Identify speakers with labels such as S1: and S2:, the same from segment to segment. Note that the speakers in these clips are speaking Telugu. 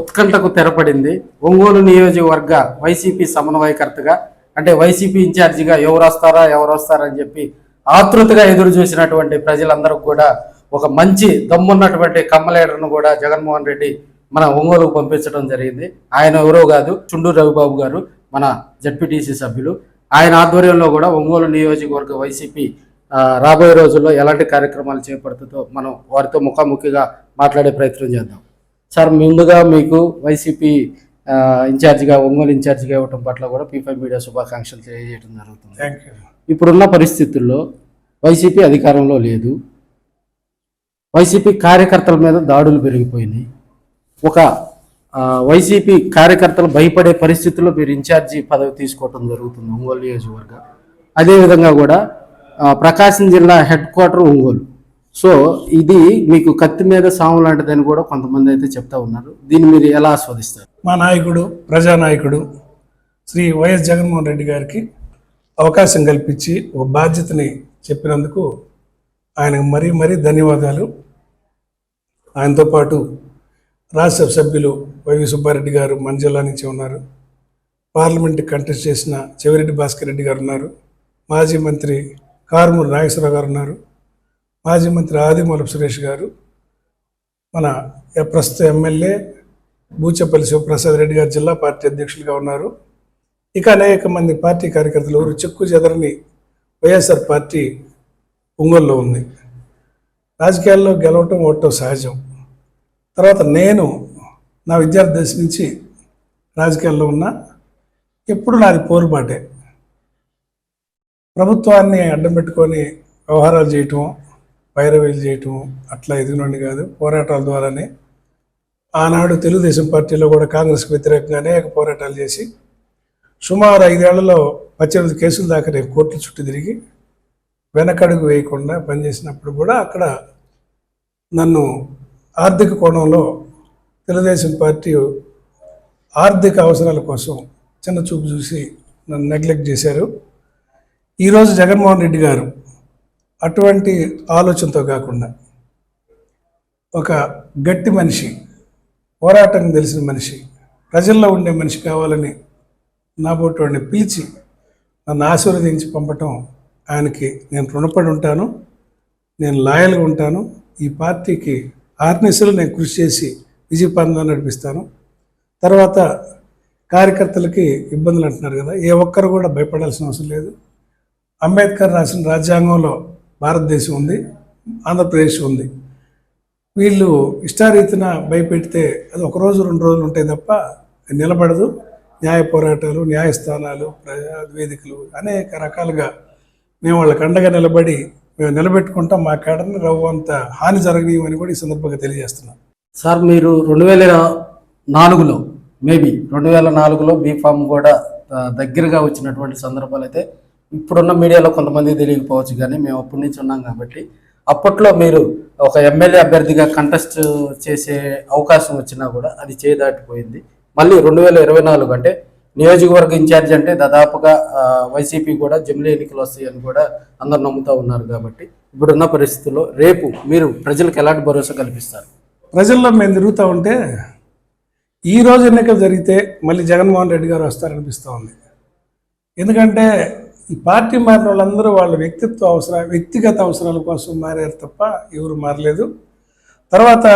S1: ఉత్కంఠకు తెరపడింది. ఒంగోలు నియోజకవర్గ వైసీపీ సమన్వయకర్తగా అంటే వైసీపీ ఇన్ఛార్జిగా ఎవరు వస్తారా ఎవరు వస్తారా అని చెప్పి ఆతృతగా ఎదురు చూసినటువంటి ప్రజలందరూ కూడా ఒక మంచి దమ్మున్నటువంటి కమ్మలేడర్ను కూడా జగన్మోహన్ రెడ్డి మన ఒంగోలుకు పంపించడం జరిగింది. ఆయన ఎవరో కాదు చుండూరు రవిబాబు గారు మన జడ్పీటీసీ సభ్యులు. ఆయన ఆధ్వర్యంలో కూడా ఒంగోలు నియోజకవర్గ వైసీపీ రాబోయే రోజుల్లో ఎలాంటి కార్యక్రమాలు చేపడుతుందో మనం వారితో ముఖాముఖిగా మాట్లాడే ప్రయత్నం చేద్దాం. సార్ ముందుగా మీకు వైసీపీ ఇన్ఛార్జిగా ఒంగోలు ఇన్ఛార్జిగా ఇవ్వటం పట్ల కూడా పీ ఫైవ్ మీడియా శుభాకాంక్షలు తెలియజేయడం జరుగుతుంది. ఇప్పుడున్న పరిస్థితుల్లో వైసీపీ అధికారంలో లేదు. వైసీపీ కార్యకర్తల మీద దాడులు పెరిగిపోయినాయి. ఒక వైసీపీ కార్యకర్తలు భయపడే పరిస్థితుల్లో మీరు ఇన్ఛార్జి పదవి తీసుకోవటం జరుగుతుంది ఒంగోలు నియోజకవర్గం. అదేవిధంగా కూడా ప్రకాశం జిల్లా హెడ్ క్వార్టర్ ఒంగోలు. సో ఇది మీకు కత్తి మీద సాము లాంటిదని కూడా కొంతమంది అయితే చెప్తా ఉన్నారు. దీన్ని మీరు ఎలా ఆస్వాదిస్తారు?
S2: మా నాయకుడు ప్రజానాయకుడు శ్రీ వైఎస్ జగన్మోహన్ రెడ్డి గారికి అవకాశం కల్పించి ఒక బాధ్యతని చెప్పినందుకు ఆయనకు మరీ మరీ ధన్యవాదాలు. ఆయనతో పాటు రాజ్యసభ సభ్యులు వైవి సుబ్బారెడ్డి గారు మన జిల్లా నుంచి ఉన్నారు. పార్లమెంట్ కంటెస్ట్ చేసిన చెవిరెడ్డి భాస్కర్ రెడ్డి గారు ఉన్నారు. మాజీ మంత్రి కారుమూరు నాగేశ్వరరావు గారు ఉన్నారు. మాజీ మంత్రి ఆదిమూలపు సురేష్ గారు మన ప్రస్తుత ఎమ్మెల్యే బూచపల్లి శివప్రసాద్ రెడ్డి గారు జిల్లా పార్టీ అధ్యక్షులుగా ఉన్నారు. ఇక అనేక మంది పార్టీ కార్యకర్తలు ఎవరు చెక్కు చెదరని వైఎస్ఆర్ పార్టీ ఒంగోలులో ఉంది. రాజకీయాల్లో గెలవటం ఓడటం సహజం. తర్వాత నేను నా విద్యార్థి దశ నుంచి రాజకీయాల్లో ఉన్నా ఎప్పుడు నాది పోరుబాటే ప్రభుత్వాన్ని అడ్డం పెట్టుకొని వ్యవహారాలు చేయటం వైరవేలు చేయటం అట్లా ఎదిగినండి కాదు. పోరాటాల ద్వారానే ఆనాడు తెలుగుదేశం పార్టీలో కూడా కాంగ్రెస్కి వ్యతిరేకంగా అనేక పోరాటాలు చేసి సుమారు ఐదేళ్ళలో పద్దెనిమిది కేసులు దాకా నేను కోర్టుల చుట్టూ తిరిగి వెనకడుగు వేయకుండా పనిచేసినప్పుడు కూడా అక్కడ నన్ను ఆర్థిక కోణంలో తెలుగుదేశం పార్టీ ఆర్థిక అవసరాల కోసం చిన్న చూపు చూసి నన్ను నెగ్లెక్ట్ చేశారు. ఈరోజు జగన్మోహన్ రెడ్డి గారు అటువంటి ఆలోచనతో కాకుండా ఒక గట్టి మనిషి పోరాటం తెలిసిన మనిషి ప్రజల్లో ఉండే మనిషి కావాలని నా వాడిని పిలిచి నన్ను ఆశీర్వదించి పంపటం ఆయనకి నేను రుణపడి ఉంటాను. నేను లాయల్గా ఉంటాను. ఈ పార్టీకి ఆర్నిసలు నేను కృషి చేసి విజయ విజయపందం నడిపిస్తాను. తర్వాత కార్యకర్తలకి ఇబ్బందులు అంటున్నారు కదా ఏ ఒక్కరు కూడా భయపడాల్సిన అవసరం లేదు. అంబేద్కర్ రాసిన రాజ్యాంగంలో భారతదేశం ఉంది ఆంధ్రప్రదేశ్ ఉంది. వీళ్ళు ఇష్టారీతిన భయపెడితే అది ఒక రోజు రెండు రోజులు ఉంటాయి తప్ప అది నిలబడదు. న్యాయ పోరాటాలు న్యాయస్థానాలు ప్రజా వేదికలు అనేక రకాలుగా మేము వాళ్ళకి అండగా నిలబడి మేము నిలబెట్టుకుంటాం. మా కేడని రవ్వంత హాని జరగనీయమని కూడా ఈ సందర్భంగా తెలియజేస్తున్నాం.
S1: సార్ మీరు రెండు వేల నాలుగులో మేబీ రెండు వేల నాలుగులో బీఫామ్ కూడా దగ్గరగా వచ్చినటువంటి సందర్భాలు అయితే ఇప్పుడున్న మీడియాలో కొంతమంది తెలియకపోవచ్చు కానీ మేము అప్పటి నుంచి ఉన్నాం కాబట్టి. అప్పట్లో మీరు ఒక ఎమ్మెల్యే అభ్యర్థిగా కంటెస్ట్ చేసే అవకాశం వచ్చినా కూడా అది చేయదాటిపోయింది మళ్ళీ రెండు వేల ఇరవై నాలుగు అంటే నియోజకవర్గ ఇన్ఛార్జ్ అంటే దాదాపుగా వైసీపీ కూడా జమిలీ ఎన్నికలు వస్తాయని కూడా అందరు నమ్ముతూ ఉన్నారు కాబట్టి ఇప్పుడున్న పరిస్థితుల్లో రేపు మీరు ప్రజలకు ఎలాంటి భరోసా కల్పిస్తారు?
S2: ప్రజల్లో మేము తిరుగుతూ ఉంటే ఈ రోజు ఎన్నికలు జరిగితే మళ్ళీ జగన్మోహన్ రెడ్డి గారు వస్తారనిపిస్తూ ఉంది. ఎందుకంటే ఈ పార్టీ మారిన వాళ్ళందరూ వాళ్ళ వ్యక్తిత్వ అవసర వ్యక్తిగత అవసరాల కోసం మారారు తప్ప ఎవరు మారలేదు. తర్వాత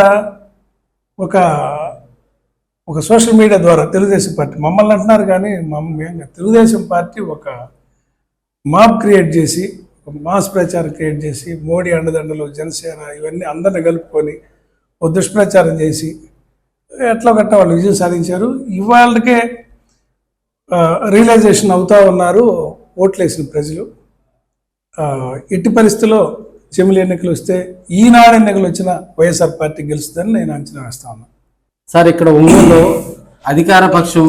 S2: ఒక ఒక సోషల్ మీడియా ద్వారా తెలుగుదేశం పార్టీ మమ్మల్ని అంటున్నారు కానీ మమ్మల్ని తెలుగుదేశం పార్టీ ఒక మాప్ క్రియేట్ చేసి ఒక మాస్ ప్రచారం క్రియేట్ చేసి మోడీ అండదండలు జనసేన ఇవన్నీ అందరిని కలుపుకొని ఓ దుష్ప్రచారం చేసి ఎట్లా గట్ట వాళ్ళు విజయం సాధించారు. ఇవాళకే రియలైజేషన్ అవుతూ ఉన్నారు. ఓట్లు వేసిన ప్రజలు ఎట్టి పరిస్థితుల్లో జమిలి ఎన్నికలు వస్తే ఈనాడు ఎన్నికలు వచ్చిన వైఎస్ఆర్ పార్టీ గెలుస్తుందని నేను అంచనా వేస్తా ఉన్నాను
S1: సార్ ఇక్కడ ఒంగోలులో అధికార పక్షం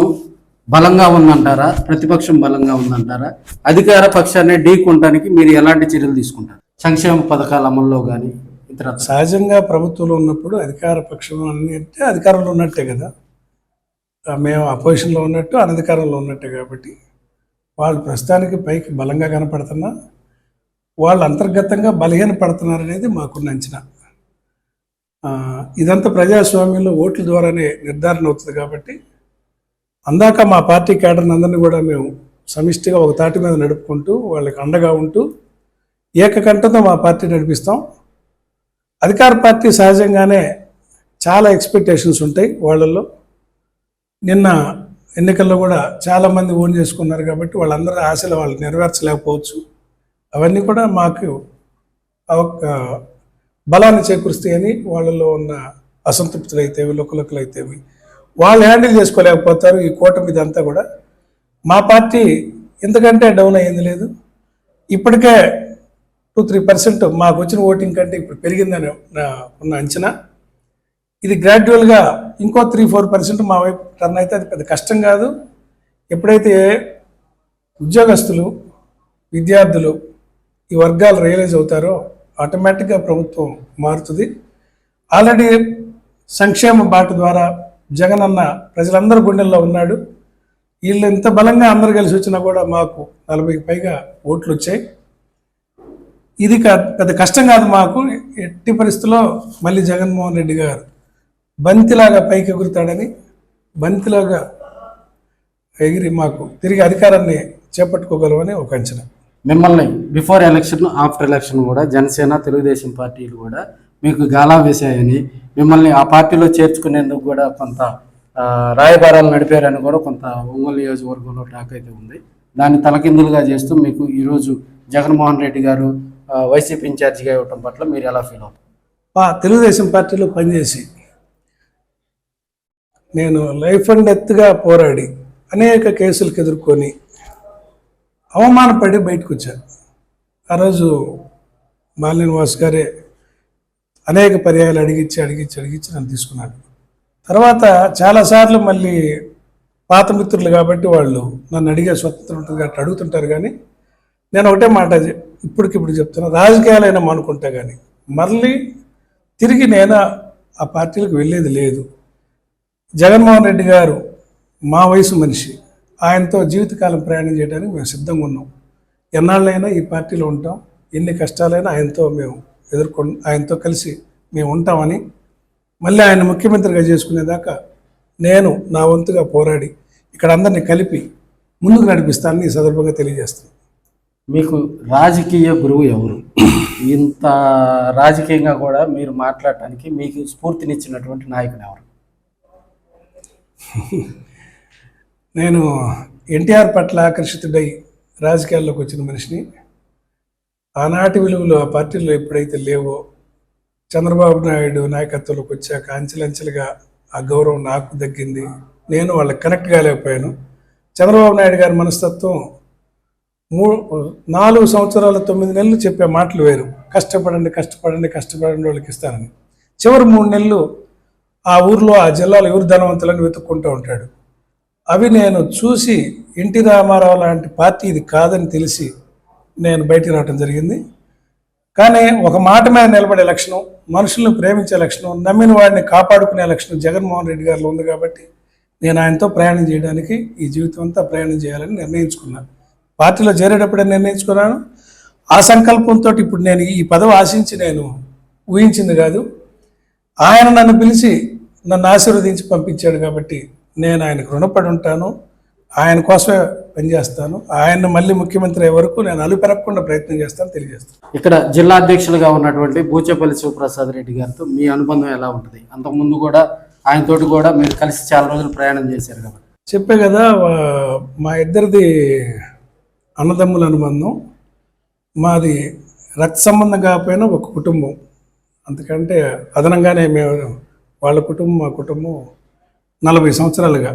S1: బలంగా ఉందంటారా? ప్రతిపక్షం బలంగా ఉందంటారా? అధికార పక్షాన్ని ఢీకొనడానికి మీరు ఎలాంటి చర్యలు తీసుకుంటారు? సంక్షేమ పథకాల అమల్లో కానీ ఇతర
S2: సహజంగా ప్రభుత్వంలో ఉన్నప్పుడు అధికార పక్షం అన్ని అంటే అధికారంలో ఉన్నట్టే కదా. మేము అపోజిషన్లో ఉన్నట్టు అనధికారంలో ఉన్నట్టే కాబట్టి వాళ్ళు ప్రస్తుతానికి పైకి బలంగా కనపడుతున్నా వాళ్ళు అంతర్గతంగా బలహీన పడుతున్నారు అనేది మాకున్న అంచనా. ఇదంతా ప్రజాస్వామ్యంలో ఓట్ల ద్వారానే నిర్ధారణ అవుతుంది కాబట్టి అందాక మా పార్టీ కేడర్ని అందరినీ కూడా మేము సమిష్టిగా ఒక తాటి మీద నడుపుకుంటూ వాళ్ళకి అండగా ఉంటూ ఏకకంఠతో మా పార్టీ నడిపిస్తాం. అధికార పార్టీ సహజంగానే చాలా ఎక్స్పెక్టేషన్స్ ఉంటాయి వాళ్ళల్లో. నిన్న ఎన్నికల్లో కూడా చాలామంది ఓన్ చేసుకున్నారు కాబట్టి వాళ్ళందరి ఆశలు వాళ్ళు నెరవేర్చలేకపోవచ్చు. అవన్నీ కూడా మాకు అవక బలాన్ని చేకూరుస్తాయని వాళ్ళలో ఉన్న అసంతృప్తులు అయితేవి లుకలుకలు అయితేవి వాళ్ళు హ్యాండిల్ చేసుకోలేకపోతారు ఈ కూటమి ఇదంతా కూడా. మా పార్టీ ఎందుకంటే డౌన్ అయ్యింది లేదు. ఇప్పటికే టూ త్రీ పర్సెంట్ మాకు వచ్చిన ఓటింగ్ కంటే ఇప్పుడు పెరిగిందని ఉన్న అంచనా. ఇది గ్రాడ్యువల్గా ఇంకో త్రీ ఫోర్ పర్సెంట్ మా వైపు టర్న్ అయితే అది పెద్ద కష్టం కాదు. ఎప్పుడైతే ఉద్యోగస్తులు విద్యార్థులు ఈ వర్గాలు రియలైజ్ అవుతారో ఆటోమేటిక్గా ప్రభుత్వం మారుతుంది. ఆల్రెడీ సంక్షేమ బాట ద్వారా జగన్ అన్న ప్రజలందరి గుండెల్లో ఉన్నాడు. వీళ్ళు ఎంత బలంగా అందరు కలిసి వచ్చినా కూడా మాకు నలభైకి పైగా ఓట్లు వచ్చాయి. ఇది పెద్ద కష్టం కాదు మాకు. ఎట్టి పరిస్థితుల్లో మళ్ళీ జగన్మోహన్ రెడ్డి గారు బంతిలాగా పైకి ఎగురుతాడని బంతిలాగా ఎగిరి మాకు తిరిగి అధికారాన్ని చేపట్టుకోగలమని ఒక అంచనా.
S1: మిమ్మల్ని బిఫోర్ ఎలక్షన్ ఆఫ్టర్ ఎలక్షన్ కూడా జనసేన తెలుగుదేశం పార్టీలు కూడా మీకు గాలా వేశాయని మిమ్మల్ని ఆ పార్టీలో చేర్చుకునేందుకు కూడా కొంత రాయబారాలు నడిపారని కూడా కొంత ఒంగోలు నియోజకవర్గంలో టాక్ అయితే ఉంది. దాన్ని తలకిందులుగా చేస్తూ మీకు ఈరోజు జగన్మోహన్ రెడ్డి గారు వైసీపీ ఇన్ఛార్జిగా ఇవ్వటం పట్ల మీరు ఎలా ఫీల్ అవుతారు?
S2: తెలుగుదేశం పార్టీలో పనిచేసి నేను లైఫ్ అండ్ డెత్గా పోరాడి అనేక కేసులకు ఎదుర్కొని అవమానపడి బయటకు వచ్చాను ఆ రోజు మాలిని గారే అనేక పర్యాయాలు అడిగిచ్చి అడిగించి అడిగించి నన్ను తీసుకున్నాడు తర్వాత చాలాసార్లు మళ్ళీ పాత మిత్రులు కాబట్టి వాళ్ళు నన్ను అడిగే స్వతంత్రం ఉంటుంది కాబట్టి అడుగుతుంటారు కానీ నేను ఒకటే మాట ఇప్పటికిప్పుడు చెప్తున్నా రాజకీయాలైనా అనుకుంటా కానీ మళ్ళీ తిరిగి నేను ఆ పార్టీలకు వెళ్ళేది లేదు. జగన్మోహన్ రెడ్డి గారు మా వయసు మనిషి. ఆయనతో జీవితకాలం ప్రయాణం చేయడానికి మేము సిద్ధంగా ఉన్నాం. ఎన్నాళ్ళైనా ఈ పార్టీలో ఉంటాం. ఎన్ని కష్టాలైనా ఆయనతో మేము ఎదుర్కొ ఆయనతో కలిసి మేము ఉంటామని మళ్ళీ ఆయన ముఖ్యమంత్రిగా చేసుకునేదాకా నేను నా వంతుగా పోరాడి ఇక్కడ అందరినీ కలిపి ముందుకు నడిపిస్తానని ఈ సందర్భంగా తెలియజేస్తాను
S1: మీకు రాజకీయ గురువు ఎవరు? ఇంత రాజకీయంగా కూడా మీరు మాట్లాడటానికి మీకు స్ఫూర్తినిచ్చినటువంటి నాయకుడు ఎవరు?
S2: నేను ఎన్టీఆర్ పట్ల ఆకర్షితుడై రాజకీయాల్లోకి వచ్చిన మనిషిని. ఆనాటి విలువలు ఆ పార్టీలో ఎప్పుడైతే లేవో చంద్రబాబు నాయుడు నాయకత్వంలోకి వచ్చాక అంచెలంచెలుగా ఆ గౌరవం నాకు దక్కింది నేను వాళ్ళకి కనెక్ట్ కాలేకపోయాను. చంద్రబాబు నాయుడు గారి మనస్తత్వం మూ నాలుగు సంవత్సరాల తొమ్మిది నెలలు చెప్పే మాటలు వేరు. కష్టపడండి కష్టపడండి కష్టపడండి వాళ్ళకి ఇస్తానని. చివరి మూడు నెలలు ఆ ఊర్లో ఆ జిల్లాలో ఎవరు ధనవంతులని వెతుక్కుంటూ ఉంటాడు. అవి నేను చూసి ఎన్టీ రామారావు లాంటి పార్టీ ఇది కాదని తెలిసి నేను బయటికి రావడం జరిగింది. కానీ ఒక మాట మీద నిలబడే లక్షణం మనుషులను ప్రేమించే లక్షణం నమ్మిన వాడిని కాపాడుకునే లక్షణం జగన్మోహన్ రెడ్డి గారిలో ఉంది కాబట్టి నేను ఆయనతో ప్రయాణం చేయడానికి ఈ జీవితం అంతా ప్రయాణం చేయాలని నిర్ణయించుకున్నాను. పార్టీలో చేరేటప్పుడే నిర్ణయించుకున్నాను. ఆ సంకల్పంతో ఇప్పుడు నేను ఈ పదవి ఆశించి నేను ఊహించింది కాదు. ఆయన నన్ను పిలిచి నన్ను ఆశీర్వదించి పంపించాడు కాబట్టి నేను ఆయనకు రుణపడి ఉంటాను. ఆయన కోసమే పనిచేస్తాను. ఆయన్ని మళ్ళీ ముఖ్యమంత్రి అయ్యే వరకు నేను అలు పెరగకుండా ప్రయత్నం చేస్తాను తెలియజేస్తాను.
S1: ఇక్కడ జిల్లా అధ్యక్షులుగా ఉన్నటువంటి బూచేపల్లి శివప్రసాద్ రెడ్డి గారితో మీ అనుబంధం ఎలా ఉంటుంది? అంతకుముందు కూడా ఆయనతోటి కూడా మీరు కలిసి చాలా రోజులు ప్రయాణం చేశారు కాబట్టి.
S2: చెప్పే కదా మా ఇద్దరిది అన్నదమ్ముల అనుబంధం. మాది రక్త సంబంధం కాకపోయినా ఒక కుటుంబం. అంతకంటే అదనంగానే మేము వాళ్ళ కుటుంబం మా కుటుంబం నలభై సంవత్సరాలుగా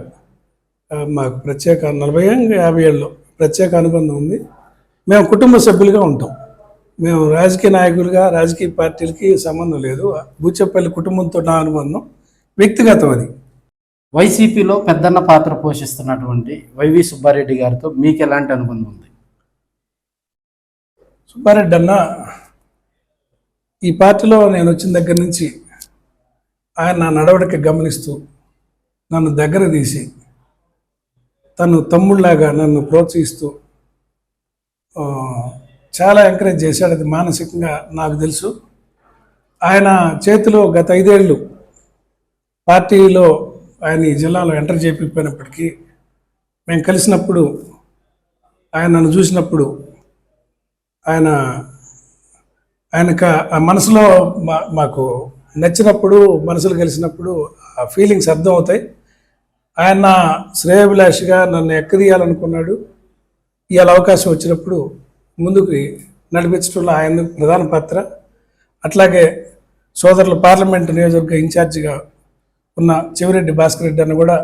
S2: మాకు ప్రత్యేక నలభై ఏళ్ళు, యాభై ఏళ్ళు ప్రత్యేక అనుబంధం ఉంది. మేము కుటుంబ సభ్యులుగా ఉంటాం. మేము రాజకీయ నాయకులుగా రాజకీయ పార్టీలకి సంబంధం లేదు. బూచెపల్లి కుటుంబంతో నా అనుబంధం వ్యక్తిగతం అది.
S1: వైసీపీలో పెద్దన్న పాత్ర పోషిస్తున్నటువంటి వైవి సుబ్బారెడ్డి గారితో మీకు ఎలాంటి అనుబంధం ఉంది?
S2: సుబ్బారెడ్డి అన్న ఈ పార్టీలో నేను వచ్చిన దగ్గర నుంచి ఆయన నా నడవడిక గమనిస్తూ నన్ను దగ్గర తీసి తను తమ్ముళ్ళాగా నన్ను ప్రోత్సహిస్తూ చాలా ఎంకరేజ్ చేశాడు. అది మానసికంగా నాకు తెలుసు. ఆయన చేతిలో గత ఐదేళ్ళు పార్టీలో ఆయన ఈ జిల్లాలో ఎంటర్ చేపిపోయినప్పటికీ మేము కలిసినప్పుడు ఆయన నన్ను చూసినప్పుడు ఆయన ఆయనకు ఆ మనసులో మా మాకు నచ్చినప్పుడు మనసులు కలిసినప్పుడు ఆ ఫీలింగ్స్ అర్థం అవుతాయి ఆయన నా శ్రేయభిలాషిగా నన్ను ఎక్కదీయాలనుకున్నాడు. ఇవాళ అవకాశం వచ్చినప్పుడు ముందుకు నడిపించడంలో ఆయన ప్రధాన పాత్ర. అట్లాగే సోదరులు పార్లమెంట్ నియోజకవర్గ ఇన్ఛార్జిగా ఉన్న చెవిరెడ్డి భాస్కర్ రెడ్డి అన్న కూడా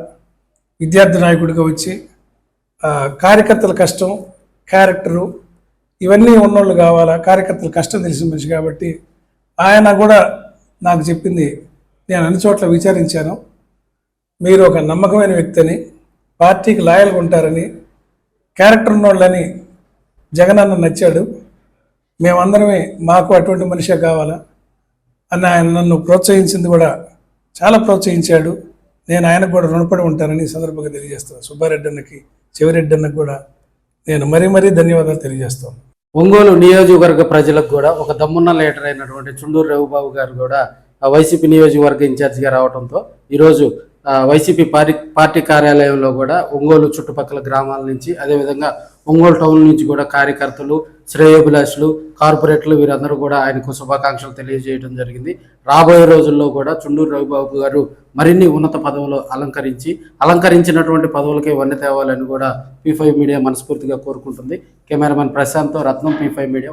S2: విద్యార్థి నాయకుడిగా వచ్చి కార్యకర్తల కష్టం క్యారెక్టరు ఇవన్నీ ఉన్నోళ్ళు కావాలా? కార్యకర్తలు కష్టం తెలిసిన మనిషి కాబట్టి ఆయన కూడా నాకు చెప్పింది నేను అన్ని చోట్ల విచారించాను. మీరు ఒక నమ్మకమైన వ్యక్తిని పార్టీకి లాయల్గా ఉంటారని క్యారెక్టర్ ఉన్నోళ్ళని జగన్ అన్న నచ్చాడు. మేమందరమే మాకు అటువంటి మనిషే కావాలా? అని ఆయన నన్ను ప్రోత్సహించింది కూడా చాలా ప్రోత్సహించాడు. నేను ఆయనకు కూడా రుణపడి ఉంటానని సందర్భంగా తెలియజేస్తాను సుబ్బారెడ్డి అన్నకి చెవిరెడ్డి అన్నకు కూడా నేను మరీ మరీ ధన్యవాదాలు తెలియజేస్తాను.
S1: ఒంగోలు నియోజకవర్గ ప్రజలకు కూడా ఒక దమ్మున్న లీడర్ అయినటువంటి చుండూరు రఘుబాబు గారు కూడా వైసీపీ నియోజకవర్గ ఇన్ఛార్జిగా రావడంతో ఈరోజు వైసీపీ పార్టీ పార్టీ కార్యాలయంలో కూడా ఒంగోలు చుట్టుపక్కల గ్రామాల నుంచి అదేవిధంగా ఒంగోలు టౌన్ నుంచి కూడా కార్యకర్తలు శ్రేయోభిలాషులు కార్పొరేట్లు వీరందరూ కూడా ఆయనకు శుభాకాంక్షలు తెలియజేయడం జరిగింది. రాబోయే రోజుల్లో కూడా చుండూరు రవిబాబు గారు మరిన్ని ఉన్నత పదవులు అలంకరించి అలంకరించినటువంటి పదవులకే వన్నె తేవాలని కూడా పీ ఫైవ్ మీడియా మనస్ఫూర్తిగా కోరుకుంటుంది. కెమెరామెన్ ప్రశాంత్తో రత్నం పీ ఫైవ్ మీడియా